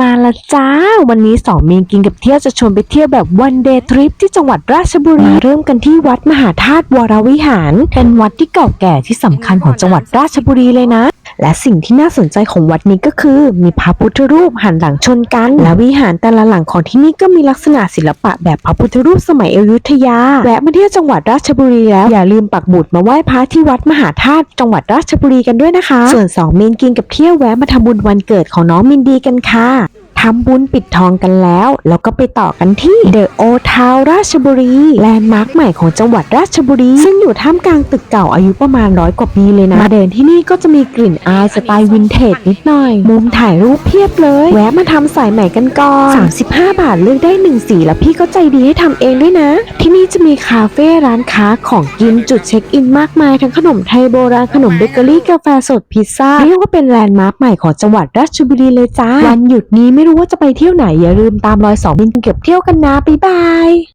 มาละจ้า วันนี้สองมีนกินกับเที่ยวจะชวนไปเที่ยวแบบวันเดย์ทริปที่จังหวัดราชบุรี เริ่มกันที่วัดมหาธาตุวรวิหาร เป็นวัดที่เก่าแก่ที่สำคัญของจังหวัดราชบุรีเลยนะ และสิ่งที่น่าสนใจของวัดนี้ก็คือ มีพระพุทธรูปหันหลังชนกัน และวิหารแต่ละหลังของที่นี่ก็มีลักษณะศิลปะแบบพระพุทธรูปสมัยอยุธยาแวะมาเที่ยวจังหวัดราชบุรีแล้ว อย่าลืมปักหมุดมาไหว้พระที่วัดมหาธาตุจังหวัดราชบุรีกันด้วยนะคะ ส่วนสองมินกินกับเที่ยวแวะมาทำบุญวันเกิดของน้องมินดีกันค่ะ ทำบุญปิดทองกันแล้ว แล้วก็ไปต่อกันที่เดอะโอทาวราชบุรีแลนด์มาร์คใหม่ของจังหวัดราชบุรี ซึ่งอยู่ท่ามกลางตึกเก่าอายุประมาณร้อยกว่าปีเลยนะ มาเดินที่นี่ก็จะมีกลิ่นอายสไตล์วินเทจนิดหน่อย มุมถ่ายรูปเพียบเลย แวะมาทำสายใหม่กันก่อน 35 บาทเลือกได้1สีแล้วพี่ก็ใจดีให้ทำเองด้วยนะ ที่นี่จะมีคาเฟ่ร้านค้าของกินจุดเช็คอินมากมายทั้งขนมไทยโบราณขนมเบเกอรี่กาแฟสดพิซซ่าเรียกว่าเป็นแลนด์มาร์คใหม่ของจังหวัดราชบุรีเลยจ้าวันหยุดนี้ไม่รู้ว่าจะไปเที่ยวไหนอย่าลืมตามรอยสองบินเก็บเที่ยวกันนะบ๊ายบาย